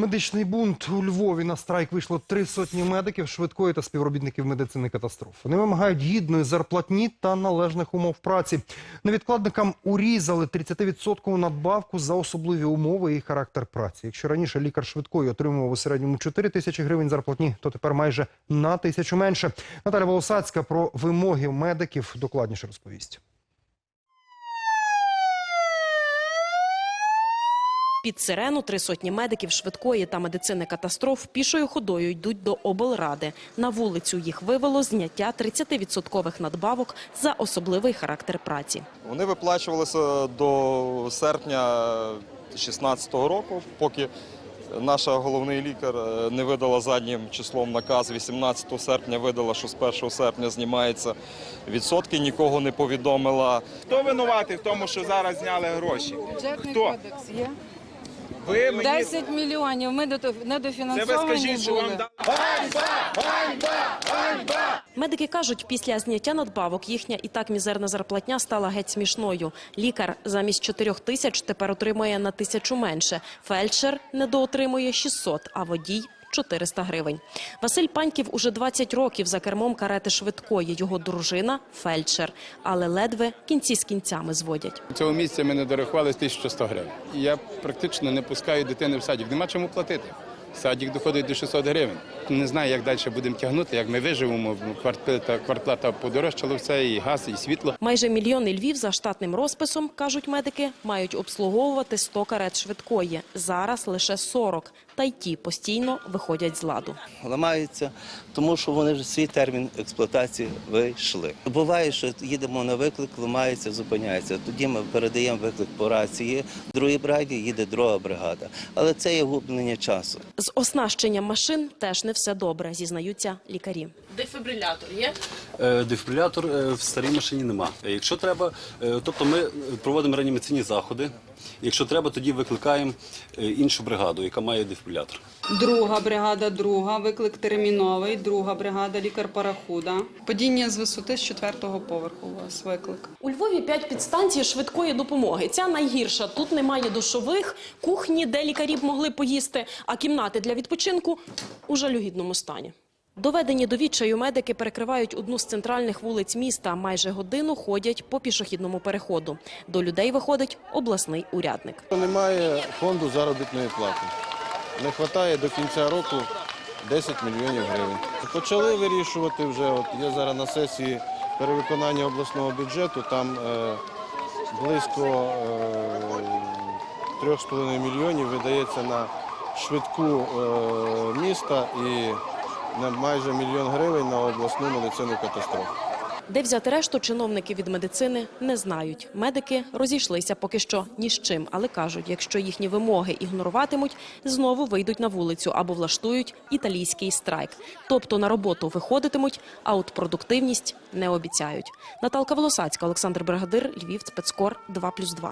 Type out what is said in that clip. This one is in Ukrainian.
Медичний бунт у Львові на страйк вийшло три сотні медиків, швидкої та співробітників медицини катастроф. Вони вимагають гідної зарплатні та належних умов праці. Невідкладникам урізали 30% надбавку за особливі умови і характер праці. Якщо раніше лікар швидкої отримував у середньому 4 тисячі гривень зарплатні, то тепер майже на тисячу менше. Наталя Волосацька про вимоги медиків докладніше розповість. Під сирену три сотні медиків швидкої та медицини катастроф пішою ходою йдуть до облради. На вулицю їх вивело зняття 30% надбавок за особливий характер праці. Вони виплачувалися до серпня 2016 року, поки наша головний лікар е, не видала заднім числом наказ. 18 серпня видала, що з 1 серпня знімаються відсотки, нікого не повідомила. Хто винуватий в тому, що зараз зняли гроші? Бюджетний Хто? кодекс є. Ви мені 10 мільйонів. Ми до- це ви недофінансовані скажіть, що вам Ганьба! дали. Медики кажуть, після зняття надбавок їхня і так мізерна зарплатня стала геть смішною. Лікар замість 4 тисяч тепер отримує на тисячу менше. Фельдшер недоотримує 600, а водій 400 гривень. Василь Паньків уже 20 років за кермом карети швидкої. Його дружина – фельдшер. Але ледве кінці з кінцями зводять. Цього місця ми не дорахували 1100 гривень. Я практично не пускаю дитини в садик. Нема чому платити. Садик доходить до 600 гривень. Не знаю, як далі будемо тягнути, як ми виживемо. Квартплата, квартплата подорожчала все, і газ, і світло. Майже мільйони Львів за штатним розписом, кажуть медики, мають обслуговувати 100 карет швидкої. Зараз лише 40. Та й ті постійно виходять з ладу. ламаються, тому що вони вже свій термін експлуатації вийшли. Буває, що їдемо на виклик, ламається, зупиняється. Тоді ми передаємо виклик по рації. Другій бригаді їде друга бригада. Але це є гублення часу. З оснащенням машин теж не все добре, зізнаються лікарі. Дефібрилятор є? Е, Дефібрилятор е, в старій машині нема. Якщо треба, е, тобто ми проводимо реанімаційні заходи. Якщо треба, тоді викликаємо іншу бригаду, яка має дефібрилятор. Друга бригада, друга, виклик терміновий, друга бригада, лікар парахуда. Падіння з висоти з четвертого поверху у вас виклик. У Львові п'ять підстанцій швидкої допомоги. Ця найгірша. Тут немає душових, кухні, де лікарі б могли поїсти, а кімнати для відпочинку у жалюгідному стані. Доведені до відчаю медики перекривають одну з центральних вулиць міста. Майже годину ходять по пішохідному переходу. До людей виходить обласний урядник. Немає фонду заробітної плати. Не вистачає до кінця року 10 мільйонів гривень. Почали вирішувати вже. От є зараз на сесії перевиконання обласного бюджету. Там е, близько е, 3,5 мільйонів видається на швидку е, міста і на майже мільйон гривень на обласну медицину катастроф. Де взяти решту чиновники від медицини не знають. Медики розійшлися поки що ні з чим, але кажуть, якщо їхні вимоги ігноруватимуть, знову вийдуть на вулицю або влаштують італійський страйк. Тобто на роботу виходитимуть, а от продуктивність не обіцяють. Наталка Волосацька, Олександр Бригадир, Львів, Спецкор, 2+,2.